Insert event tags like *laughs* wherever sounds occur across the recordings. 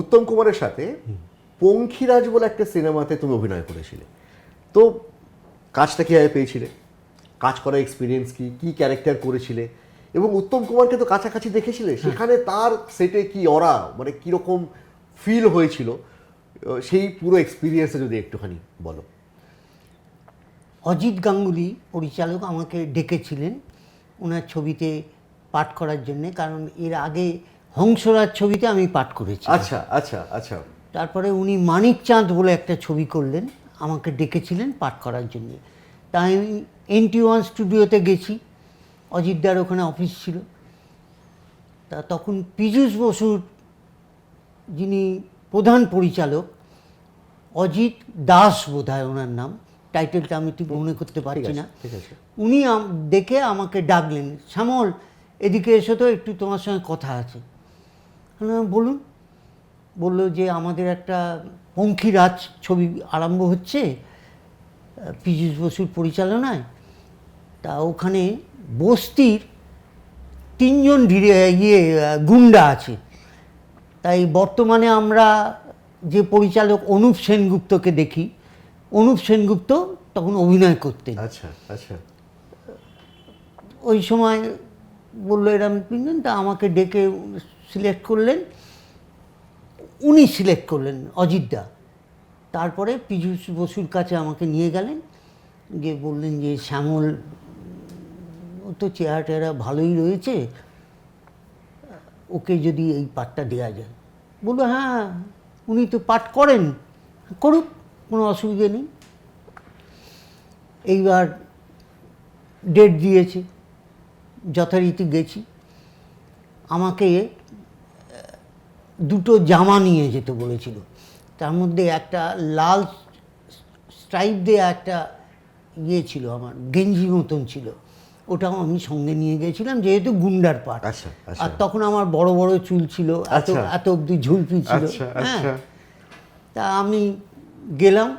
উত্তম কুমারের সাথে পঙ্খিরাজ বলে একটা সিনেমাতে তুমি অভিনয় করেছিলে। তো কাজটা কীভাবে পেয়েছিলে? কাজ করার এক্সপিরিয়েন্স কি? কি ক্যারেক্টার করেছিলে? এবং উত্তম কুমারকে তো কাছাকাছি দেখেছিলে? সেখানে তার সেটে কি অরা মানে কীরকম ফিল হয়েছিল? সেই পুরো এক্সপিরিয়েন্সে যদি একটুখানি বলো। অজিত গাঙ্গুলি পরিচালক আমাকে ডেকেছিলেন। ওনার ছবিতে পাঠ করার জন্যে কারণ এর আগে হংসরাজ ছবিতে আমি পাঠ করেছি আচ্ছা আচ্ছা আচ্ছা। তারপরে উনি মানিক চাঁদ বলে একটা ছবি করলেন আমাকে ডেকেছিলেন পাঠ করার জন্য। তাই আমি এনটি ওয়ান স্টুডিওতে গেছি অজিতদার ওখানে অফিস ছিল। তা তখন পীযূষ বসুর যিনি প্রধান পরিচালক অজিত দাস বোধ হয় ওনার নাম টাইটেলটা আমি ঠিক মনে করতে পারছি না। ঠিক আছে। উনি দেখে আমাকে ডাকলেন শ্যামল এদিকে এসো তো একটু তোমার সঙ্গে কথা আছে। বলুন। বলল যে আমাদের একটা পঙ্খিরাজ ছবি আরম্ভ হচ্ছে পীযূষ বসুর পরিচালনায়। তা ওখানে বস্তির তিনজন ইয়ে গুন্ডা আছে। তাই বর্তমানে আমরা যে পরিচালক অনুপ সেনগুপ্তকে দেখি অনুপ সেনগুপ্ত তখন অভিনয় করতেন। আচ্ছা আচ্ছা। ওই সময় বলল এরম তিনজন তা আমাকে ডেকে সিলেক্ট করলেন, উনি সিলেক্ট করলেন অজিতদা তারপরে পীযূষ বসুর কাছে আমাকে নিয়ে গেলেন, গিয়ে বললেন যে, শ্যামল, ও তো চেহারা টেহারা ভালোই রয়েছে, ওকে যদি এই পাঠটা দেওয়া যায়। বলল হ্যাঁ উনি তো পাঠ করেন, করুক, কোনো অসুবিধে নেই। এইবার ডেট দিয়েছে, যথারীতি গেছি। আমাকে দুটো জামা নিয়ে যেতে বলেছিল। তার মধ্যে একটা লাল স্ট্রাইপ দেওয়া একটা ইয়ে ছিল আমার গেঞ্জি মতন ছিল। ওটাও আমি সঙ্গে নিয়ে গেছিলাম যেহেতু গুন্ডার পাট। আচ্ছা, আচ্ছা। আর তখন আমার বড় বড় চুল ছিল এত আচ্ছা। এত অব্দি ঝুলপি ছিল। হ্যাঁ। তা আমি গেলাম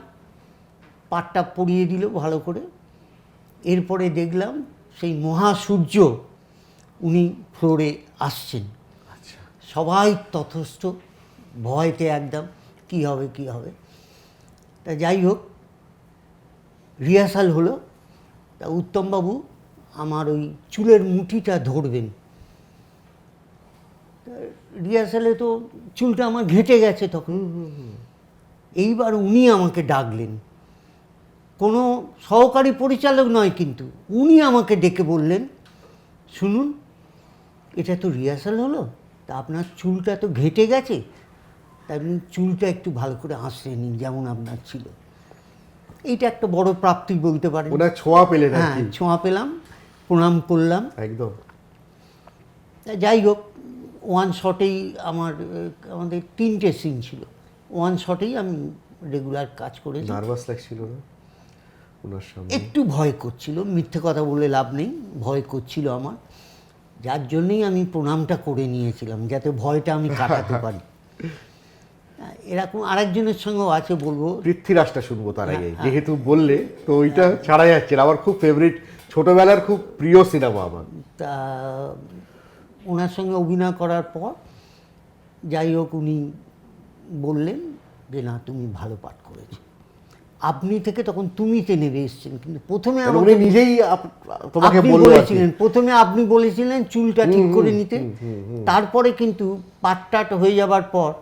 পাটটা পরিয়ে দিল ভালো করে। এরপরে দেখলাম সেই মহাসূর্য উনি ফ্লোরে আসছেন। সবাই তথস্থ, ভয়তে একদম, কি হবে কি হবে। তা যাই হোক, রিহার্সাল হলো। তা উত্তমবাবু আমার ওই চুলের মুঠিটা ধরবেন। রিহার্সালে তো চুলটা আমার ঘেঁটে গেছে তখন। এইবার উনি আমাকে ডাকলেন। কোনো সহকারী পরিচালক নয় কিন্তু, উনি আমাকে ডেকে বললেন, শুনুন, এটা তো রিহার্সাল হলো? তা আপনার চুলটা তো ঘেঁটে গেছে? তাই আপনি চুলটা একটু ভালো করে আঁচড়ে নিন যেমন আপনার ছিল। এইটা একটা বড় প্রাপ্তি বলতে পারেন। ওনার ছোঁয়া পেলেন হ্যাঁ ছোঁয়া পেলাম প্রণাম করলাম। একদম। যাই হোক ওয়ান শটেই আমার আমাদের তিনটে সিন ছিল। ওয়ান শটেই আমি রেগুলার কাজ করে নার্ভাস লাগছিল না একটু ভয় করছিল মিথ্যে কথা বলে লাভ নেই ভয় করছিল আমার। যার জন্যই আমি প্রণামটা করে নিয়েছিলাম যাতে ভয়টা আমি কাটাতে *laughs* পারি। এরকম আরেকজনের সঙ্গেও আছে বলব। পৃথ্বীরাজটা শুনব তার আগে। হ্যাঁ, যেহেতু বললে তো ওইটা ছাড়া যাচ্ছে আমার খুব ফেভারিট ছোটবেলার খুব প্রিয় সিনেমা আমার। তা ওনার সঙ্গে অভিনয় করার পর যাই হোক উনি বললেন যে না তুমি ভালো পাঠ করেছ। আপনি থেকে তখন তুমিতে নেমে এসছেন। কিন্তু প্রথমে আমাকে উনি নিজেই তোমাকে। বলেছিলেন প্রথমে আপনি বলেছিলেন চুলটা ঠিক করে নিতে। তারপরে কিন্তু পাটটাট হয়ে যাবার পর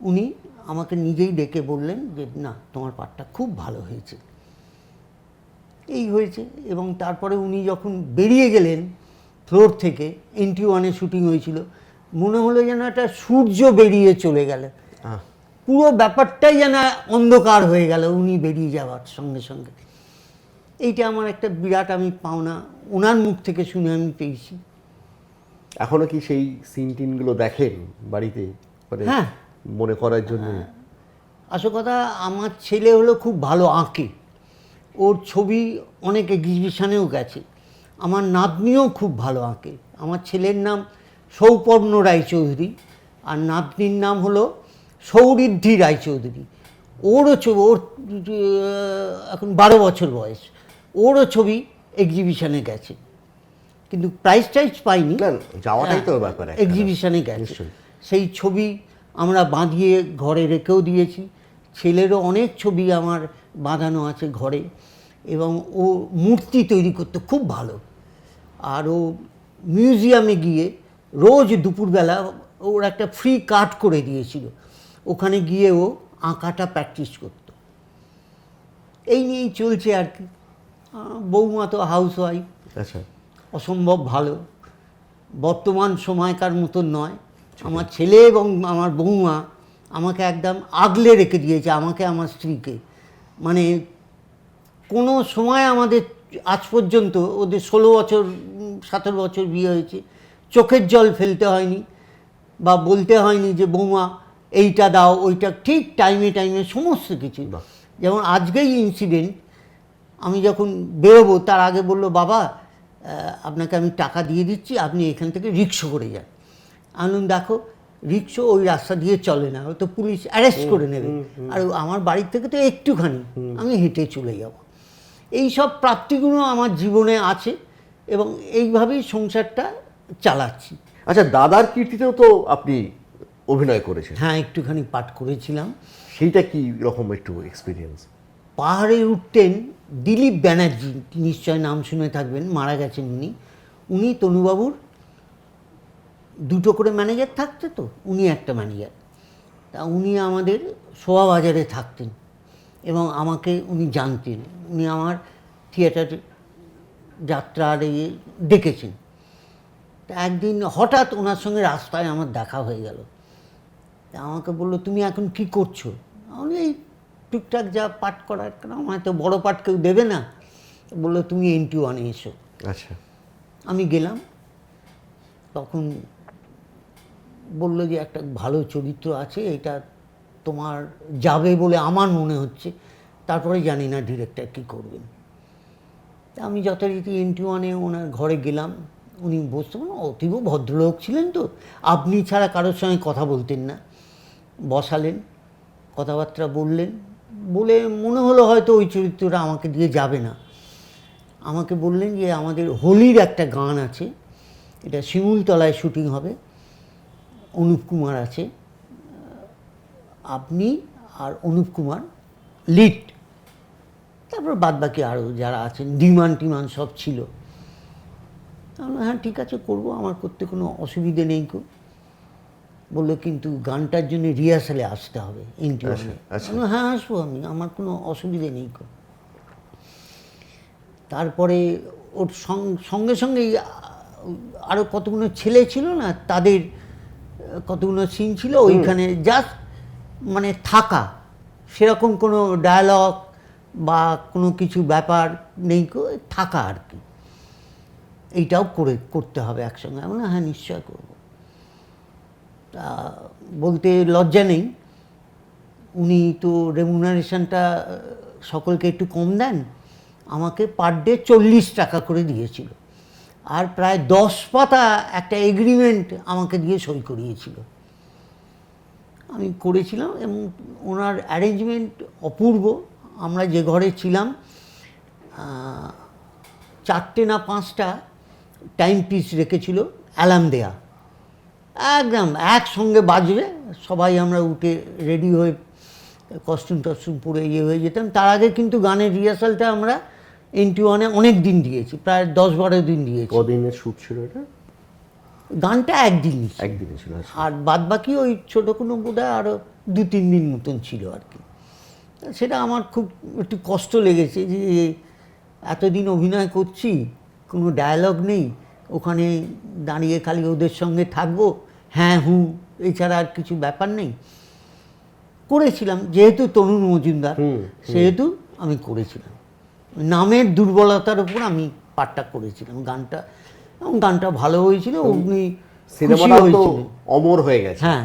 উনি আমাকে নিজেই ডেকে বললেন যে না তোমার পাটটা খুব ভালো হয়েছে। এই হয়েছে এবং তারপরে উনি যখন বেরিয়ে গেলেন ফ্লোর থেকে এনটি ওয়ানে শুটিং হয়েছিল মনে হলো যেন একটা সূর্য বেরিয়ে চলে গেল। পুরো ব্যাপারটাই যেন অন্ধকার হয়ে গেল উনি বেরিয়ে যাওয়ার সঙ্গে সঙ্গে। এইটা আমার একটা বিরাট আমি পাওনা ওনার মুখ থেকে শুনে আমি পেয়েছি। এখনও কি সেই সিন টিনগুলো দেখেন বাড়িতে? মানে হ্যাঁ। মনে করার জন্য? আসল কথা আমার ছেলে হলো খুব ভালো আঁকে। ওর ছবি অনেক এক্সিবিশনেও গেছে। আমার নাতনিও খুব ভালো আঁকে। আমার ছেলের নাম সৌপর্ণ রায়চৌধুরী। আর নাতনির নাম হলো সৌরিদ্ধি রায়চৌধুরী। ওরও ছবি ওর এখন বারো বছর বয়স। ওরও ছবি এক্সিবিশনে গেছে। কিন্তু প্রাইজ টাইজ পাইনি। যাওয়াটাই তো ব্যাপার একটা। এক্সিবিশনে গেছে। সেই ছবি আমরা বাঁধিয়ে ঘরে রেখেও দিয়েছি। ছেলেরও অনেক ছবি আমার বাঁধানো আছে ঘরে। এবং ও মূর্তি তৈরি করতে খুব ভালো। আর ও মিউজিয়ামে গিয়ে রোজ দুপুরবেলা ওর একটা ফ্রি কাট করে দিয়েছিল। ওখানে গিয়ে ও আঁকাটা প্র্যাকটিস করতো। এই নিয়েই চলছে আর কি। বৌমা তো হাউস ওয়াইফ আচ্ছা। অসম্ভব ভালো। বর্তমান সময়কার মতন নয়। আমার ছেলে এবং আমার বৌমা আমাকে একদম আগলে রেখে দিয়েছে আমাকে আমার স্ত্রীকে। মানে কোনো সময় আমাদের আজ পর্যন্ত ওদের ষোলো বছর সতেরো বছর বিয়ে হয়েছে। চোখের জল ফেলতে হয়নি বা বলতে হয়নি যে বৌমা এইটা দাও ওইটা ঠিক টাইমে টাইমে সমস্ত কিছু। যেমন আজকেই ইনসিডেন্ট আমি যখন বেরোবো তার আগে বলল বাবা আপনাকে আমি টাকা দিয়ে দিচ্ছি আপনি এখান থেকে রিক্সা করে যান। বললাম, দেখো রিক্সা ওই রাস্তা দিয়ে চলে না ও তো পুলিশ অ্যারেস্ট করে নেবে। আর আমার বাড়ির থেকে তো একটুখানি আমি হেঁটে চলে যাব। এই সব প্রাপ্তিগুলো আমার জীবনে আছে এবং এইভাবেই সংসারটা চালাচ্ছি। আচ্ছা দাদার কীর্তিতেও তো আপনি অভিনয় করেছেন। হ্যাঁ একটুখানি পাঠ করেছিলাম। সেইটা কি রকম একটু এক্সপিরিয়েন্স পাহাড়ে উঠতেন দিলীপ ব্যানার্জি নিশ্চয় নাম শুনে থাকবেন মারা গেছেন উনি। উনি তনুবাবুর দুটো করে ম্যানেজার থাকতো তো? উনি একটা ম্যানেজার তা উনি আমাদের শোয়া বাজারে থাকতেন এবং আমাকে উনি জানতেন। উনি আমার থিয়েটার যাত্রার ডেকেছেন তা একদিন হঠাৎ ওনার সঙ্গে রাস্তায় আমার দেখা হয়ে গেল। তা আমাকে বলল তুমি এখন কি করছ? আমি এই টুকটাক যা পাঠ করার কারণ আমার তো বড়ো পাঠ কেউ দেবে না। বলল তুমি এনটি ওয়ানে এসো। আচ্ছা। আমি গেলাম। তখন বলল যে একটা ভালো চরিত্র আছে এটা তোমার যাবে বলে আমার মনে হচ্ছে। তারপরে জানি না ডিরেক্টর কী করবেন। তা আমি যথারীতি এনটি ওয়ানে ওনার ঘরে গেলাম। উনি বসতে অতীব ভদ্রলোক ছিলেন তো। আপনি ছাড়া কারোর সঙ্গে কথা বলতেন না। বসালেন, কথাবার্তা বললেন। বলে মনে হলো হয়তো ওই চরিত্রটা আমাকে দিয়ে যাবে না। আমাকে বললেন যে, আমাদের হোলির একটা গান আছে। এটা শিমুলতলায় শুটিং হবে। অনুপ কুমার আছে। আপনি আর অনুপ কুমার লিড। তারপর বাদবাকি আরও যারা আছেন, ডিমান টিমান সব ছিল। হ্যাঁ ঠিক আছে, করব। আমার করতে কোনো অসুবিধে নেই কো বলল কিন্তু গানটার জন্য রিহার্সালে আসতে হবে ইন্টিউশনে আচ্ছা। হ্যাঁ আসব আমি আমার কোনো অসুবিধে নেই তারপরে ওর সঙ্গে সঙ্গে আরও কতগুলো ছেলে ছিল না তাদের কতগুলো সিন ছিল ওইখানে জাস্ট মানে থাকা সেরকম কোনো ডায়ালগ বা কোনো কিছু ব্যাপার নেই থাকা আর কি। এইটাও করে করতে হবে একসঙ্গে। আমি বললাম, হ্যাঁ নিশ্চয় করব। বলতে লজ্জা নেই। উনি তো রেমুনারেশনটা সকলকে একটু কম দেন। আমাকে পার ডে চল্লিশ টাকা করে দিয়েছিল। আর প্রায় দশ পাতা একটা এগ্রিমেন্ট আমাকে দিয়ে সই করিয়েছিল। আমি করেছিলাম এবং ওনার অ্যারেঞ্জমেন্ট অপূর্ব। আমরা যে ঘরে ছিলাম চারটে না পাঁচটা টাইম পিস রেখেছিল অ্যালার্ম দেয়া। একদম একসঙ্গে বাজবে। সবাই আমরা উঠে রেডি হয়ে কস্টিউম টস্টিউম পরে ইয়ে হয়ে যেতাম। তার আগে কিন্তু গানের রিহার্সালটা আমরা এনটি ওয়ানে অনেক দিন দিয়েছি প্রায় দশ বারো দিন দিয়েছি। কদিনের শ্যুট ছিল এটা? গানটা একদিন একদিনে ছিল আচ্ছা। আর বাদ বাকি ওই ছোটো কোনো বোধ হয় আরও দু তিন দিন মতন ছিল আর কি। সেটা আমার খুব একটু কষ্ট লেগেছে যে এতদিন অভিনয় করছি কোনো ডায়ালগ নেই ওখানে দাঁড়িয়ে খালি ওদের সঙ্গে থাকব হ্যাঁ হু এছাড়া আর কিছু ব্যাপার নেই। করেছিলাম যেহেতু তরুণ মজুমদার সেহেতু আমি করেছিলাম। নামের দুর্বলতার উপর আমি পাঠটা করেছিলাম গানটা। এবং গানটা ভালো হয়েছিল অগ্নি সিনেমাটা অমর হয়ে গেছে। হ্যাঁ।